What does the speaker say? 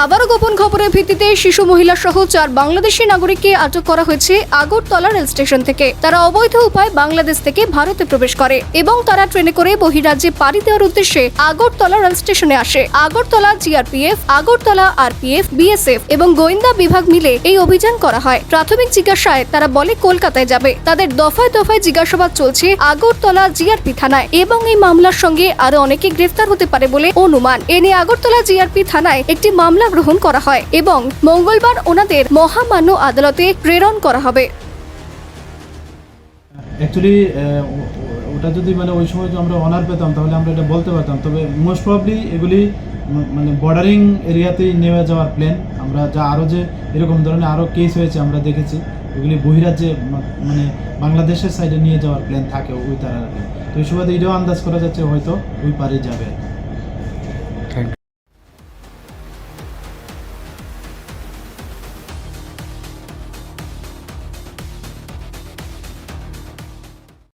আবারও গোপন খবরের ভিত্তিতে শিশু মহিলা সহ চার বাংলাদেশি নাগরিককে আটক করা হয়েছে আগরতলা রেল স্টেশন থেকে। তারা অবৈধ উপায় বাংলাদেশ থেকে ভারতে প্রবেশ করে এবং তারা ট্রেনে করে বহিরাজ্যে পাড়ি দেওয়ার উদ্দেশ্যে আগরতলা রেল স্টেশনে আসে। Agartala GRPF, Agartala RPF, BSF এবং গোয়েন্দা বিভাগ মিলে এই অভিযান করা হয়। প্রাথমিক জিজ্ঞাসায় তারা বলে, কলকাতায় যাবে। তাদের দফায় দফায় জিজ্ঞাসাবাদ চলছে আগরতলা জিআরপি থানায় এবং এই মামলার সঙ্গে আরও অনেকে গ্রেফতার হতে পারে বলে অনুমান। এ নিয়ে আগরতলা জিআরপি থানায় একটি মামলা গ্রহণ করা হয় এবং মঙ্গলবার ওনাদের মহামান্য আদালতে প্রেরণ করা হবে। অ্যাকচুয়ালি ওটা যদি মানে ওই সময় আমরা অনার পেতাম, তাহলে আমরা এটা বলতে পারতাম। তবে মোস্ট প্রবলি এগুলি মানে বর্ডারিং এরিয়াতেই নেওয়া যাওয়ার প্ল্যান আমরা যা আরও যে এরকম ধরনের আরও কেস হয়েছে আমরা দেখেছি, এগুলি বহিরাজ্যে মানে বাংলাদেশের সাইডে নিয়ে যাওয়ার প্ল্যান থাকে, ওই তারা তো এই সুবাদে এটাও আন্দাজ করা যাচ্ছে হয়তো ওই পারে যাবে।